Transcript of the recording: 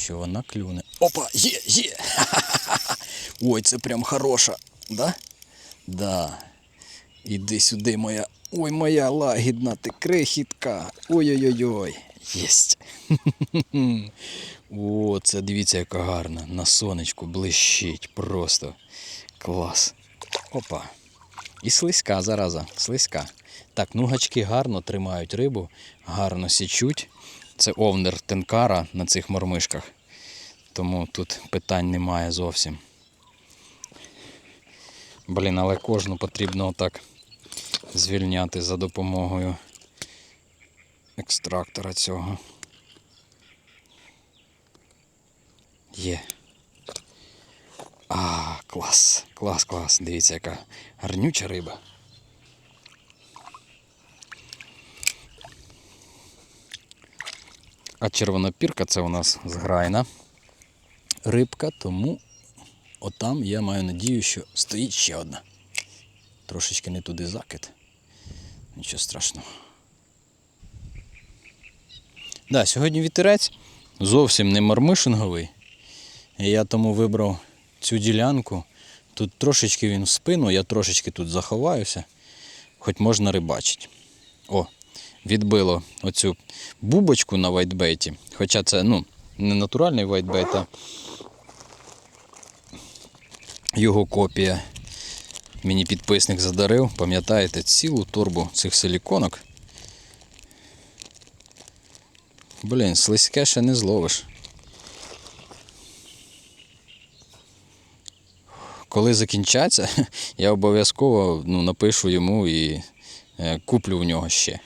що вона клюне. Опа, є, є! Ой, це прям хороша, да? Да. Іди сюди, моя. Ой, моя лагідна, ти крихітка. Ой-ой-ой. Єсть. О, це дивіться, яка гарна. На сонечку блищить просто. Клас. Опа. І слизька зараза, слизька. Так, ну гачки гарно тримають рибу, гарно січуть. Це овнер тенкара на цих мормишках. Тому тут питань немає зовсім. Блін, але кожну потрібно отак звільняти за допомогою екстрактора цього. Є. А, клас, клас, клас. Дивіться, яка гарнюча риба. А червона пірка це у нас зграйна рибка, тому отам я маю надію, що стоїть ще одна. Трошечки не туди закид. Нічого страшного. Да, сьогодні вітерець зовсім не мармишинговий. Я тому вибрав цю ділянку. Тут трошечки він в спину, я трошечки тут заховаюся, хоч можна рибачити. О, відбило оцю бубочку на вайтбейті. Хоча це ну, не натуральний вайтбейт, а його копія. Мені підписник задарив, пам'ятаєте, цілу торбу цих силіконок. Блін, слизьке ще не зловиш. Коли закінчаться, я обов'язково ну, напишу йому і куплю в нього ще.